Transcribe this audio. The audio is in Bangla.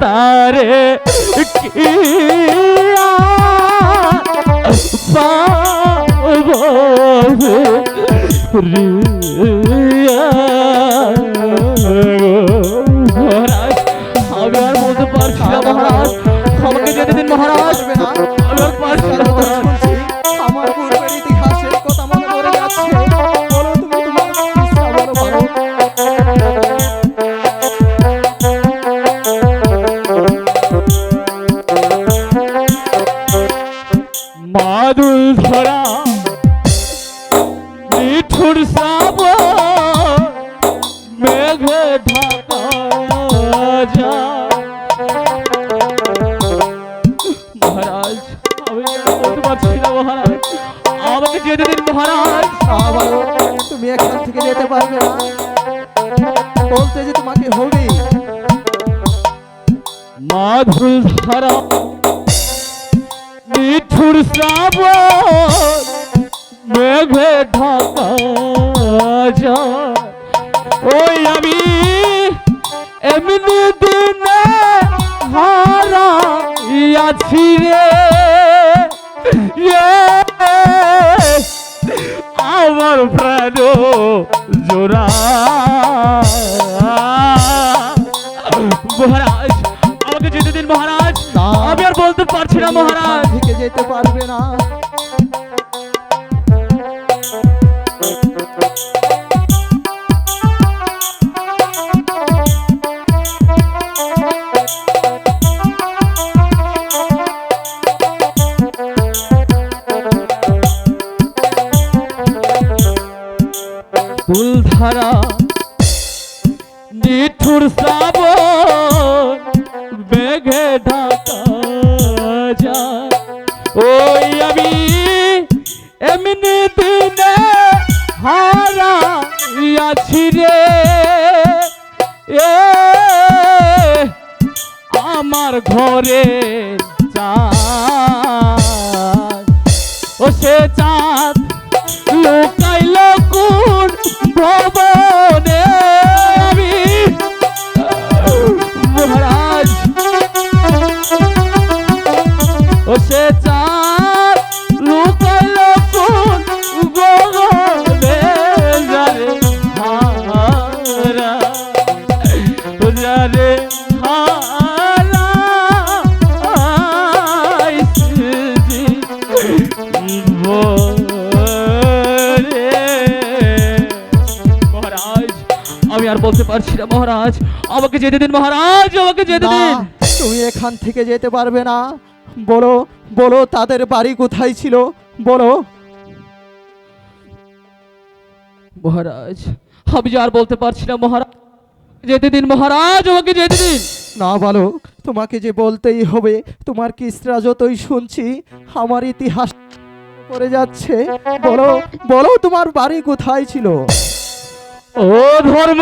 তারে কি পাবো রিয়া মহারাজ আমি আর বলতে পারছি না মহারাজ আমাকে যেতে দিন মহারাজ আমি আর বলতে পারছি না মহারাজ। আমাকে যেতে দিন মহারাজ। আবার তুমি এখান থেকে যেতে পারবে না। বলতে যে তোমাকে হবে মাধুর ধরা মিঠুর শ্রাব মেঘে ঢাকা। ওই আমি এমনি দিনে হারা রে। প্রাণ জোড়া। মহারাজ আমাকে যেতে দিন মহারাজ। আমি আর বলতে পারছি না মহারাজ। থেকে যেতে পারবে না। ফুলধারা নিঠুর শ্রাবণ বেঘে ঢাকা যায়। ওই আমি এমনি দিনে হারা আছি রে। এ আমার ঘরে চাঁদ। ও সে চাঁদ আর বলতে পারছি না মহারাজ। আমাকে যেতে দিন মহারাজ আমাকে যেতে দিন। তুমি এখান থেকে যেতে পারবে না। বলো বলো তাদের বাড়ি কোথায় ছিল? বলো। মহারাজ আমি আর বলতে পারছি না মহারাজ যেতে দিন মহারাজ আমাকে যেতে দিন। না বলো তোমাকে যে বলতেই হবে তোমার কিসরা যতই শুনছি আমার ইতিহাস করে যাচ্ছে। বলো বলো তোমার বাড়ি কোথায় ছিল? ও ধর্ম।